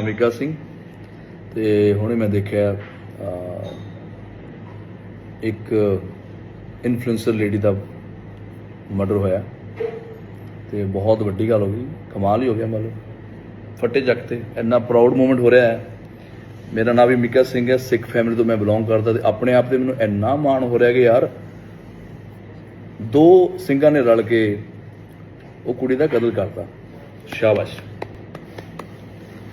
ਨਾਮ ਮੀਕਾ ਸਿੰਘ ਤੇ ਹੁਣੇ ਮੈਂ ਦੇਖਿਆ ਇੱਕ ਇਨਫਲੂਐਂਸਰ ਲੇਡੀ ਦਾ ਮਰਡਰ ਹੋਇਆ ਤੇ ਬਹੁਤ ਵੱਡੀ ਗੱਲ ਹੋ ਗਈ, ਕਮਾਲ ਹੀ ਹੋ ਗਿਆ ਮਤਲਬ। ਫੱਟੇ ਜੱਗ ਤੇ ਇੰਨਾ ਪ੍ਰਾਊਡ ਮੂਮੈਂਟ ਹੋ ਰਿਹਾ ਹੈ। ਮੇਰਾ ਨਾਮ ਵੀ ਮਿਕਾ ਸਿੰਘ ਹੈ, ਸਿੱਖ ਫੈਮਿਲੀ ਤੋਂ ਮੈਂ ਬਿਲੋਂਗ ਕਰਦਾ ਤੇ ਆਪਣੇ ਆਪ ਤੇ ਮੈਨੂੰ ਇੰਨਾ ਮਾਣ ਹੋ ਰਿਹਾ ਕਿ ਯਾਰ, ਦੋ ਸਿੰਘਾਂ ਨੇ ਰਲ ਕੇ ਉਹ ਕੁੜੀ ਦਾ ਕਤਲ ਕਰਤਾ। ਸ਼ਾਬਾਸ਼।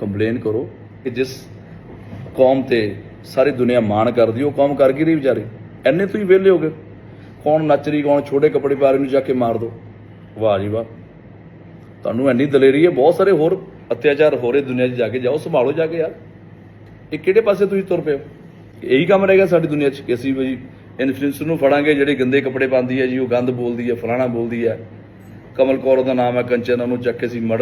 ਕੰਪਲੇਨ ਕਰੋ ਕਿ ਜਿਸ ਕੌਮ ਤੇ ਸਾਰੀ ਦੁਨੀਆ ਮਾਣ ਕਰਦੀ, ਉਹ ਕੌਮ ਕਰ ਕੀ ਰਹੀ ਵਿਚਾਰੇ। ਐਨੇ ਤੁਸੀਂ ਵਿਹਲੇ ਹੋ ਗਏ। ਕੌਣ ਨੱਚ ਰਹੀ ਕੌਣ ਛੋਟੇ ਕੱਪੜੇ ਪਾ ਰਹੀ ਨੂੰ ਜਾ ਕੇ ਮਾਰ ਦੋ। ਵਾਹ ਜੀ ਵਾਹ। ਤੁਹਾਨੂੰ ਐਨੀ ਦਲੇਰੀ ਹੈ, ਬਹੁਤ ਸਾਰੇ ਹੋਰ ਅਤਿਆਚਾਰ ਹੋ ਰਹੇ ਦੁਨੀਆ 'ਚ ਜਾ ਕੇ। ਜਾਓ, ਸੰਭਾਲੋ ਜਾ ਕੇ ਯਾਰ। ਇਹ ਕਿਹੜੇ ਪਾਸੇ ਤੁਸੀਂ ਤੁਰ ਪਏ ਹੋ? ਇਹੀ ਕੰਮ ਰਹਿ ਗਿਆ ਸਾਡੀ ਦੁਨੀਆ 'ਚ ਕਿ ਅਸੀਂ ਬਈ ਇਨਫਲੂਐਂਸਰ ਨੂੰ ਫੜਾਂਗੇ, ਜਿਹੜੇ ਗੰਦੇ ਕੱਪੜੇ ਪਾਉਂਦੀ ਹੈ ਜੀ, ਉਹ ਗੰਦ ਬੋਲਦੀ ਹੈ, ਫਲਾਣਾ ਬੋਲਦੀ ਹੈ। ਕਮਲ ਕੌਰ ਦਾ ਨਾਮ ਹੈ, ਕੰਚਨ, ਉਹਨੂੰ ਚੱਕ ਕੇ ਅਸੀਂ ਮਰਡਰ